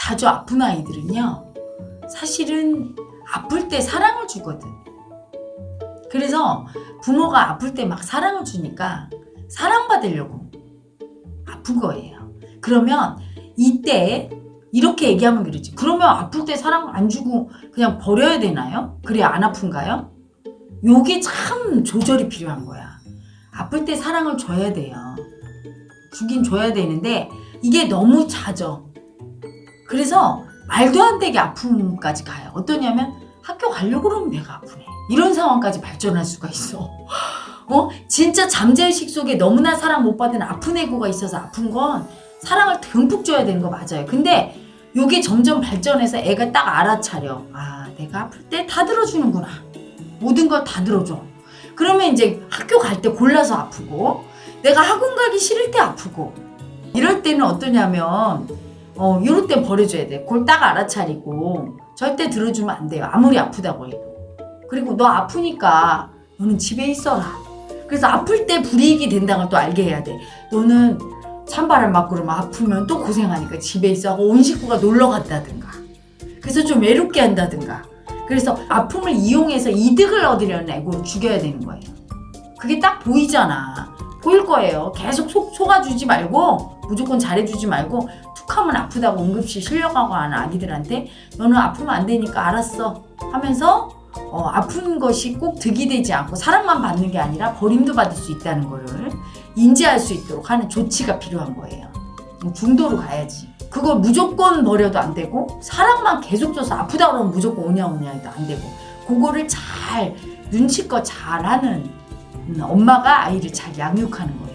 자주 아픈 아이들은요, 사실은 아플 때 사랑을 주거든. 그래서 부모가 아플 때 막 사랑을 주니까 사랑받으려고 아픈 거예요. 그러면 이때 이렇게 얘기하면 그러지. 그러면 아플 때 사랑 안 주고 그냥 버려야 되나요? 그래 안 아픈가요? 요게 참 조절이 필요한 거야. 아플 때 사랑을 줘야 돼요. 주긴 줘야 되는데 이게 너무 잦아. 그래서 말도 안 되게 아픔까지 가요. 어떠냐면 학교 가려고 그러면 내가 아프네. 이런 상황까지 발전할 수가 있어. 어? 진짜 잠재의식 속에 너무나 사랑 못 받은 아픈 애고가 있어서 아픈 건 사랑을 듬뿍 줘야 되는 거 맞아요. 근데 요게 점점 발전해서 애가 딱 알아차려. 아, 내가 아플 때 다 들어주는구나. 모든 걸 다 들어줘. 그러면 이제 학교 갈 때 골라서 아프고, 내가 학원 가기 싫을 때 아프고, 이럴 때는 어떠냐면, 어, 요럴 때 버려줘야 돼. 그걸 딱 알아차리고, 절대 들어주면 안 돼요. 아무리 아프다고 해도. 그리고 너 아프니까 너는 집에 있어라. 그래서 아플 때 불이익이 된다는 걸 또 알게 해야 돼. 너는 찬바람 맞고 그러면 아프면 또 고생하니까 집에 있어 하고 온 식구가 놀러 갔다든가. 그래서 좀 외롭게 한다든가. 그래서 아픔을 이용해서 이득을 얻으려는 애고를 죽여야 되는 거예요. 그게 딱 보이잖아. 보일 거예요. 계속 속, 속아주지 말고, 무조건 잘해주지 말고, 툭 하면 아프다고 응급실 실려가고 하는 아기들한테, 너는 아프면 안 되니까 알았어. 하면서, 어, 아픈 것이 꼭 득이 되지 않고, 사랑만 받는 게 아니라 버림도 받을 수 있다는 거를 인지할 수 있도록 하는 조치가 필요한 거예요. 중도로 가야지. 그걸 무조건 버려도 안 되고 사랑만 계속 줘서 아프다 그러면 무조건 오냐 오냐 해도 안 되고 그거를 잘 눈치껏 잘하는 음, 엄마가 아이를 잘 양육하는 거예요.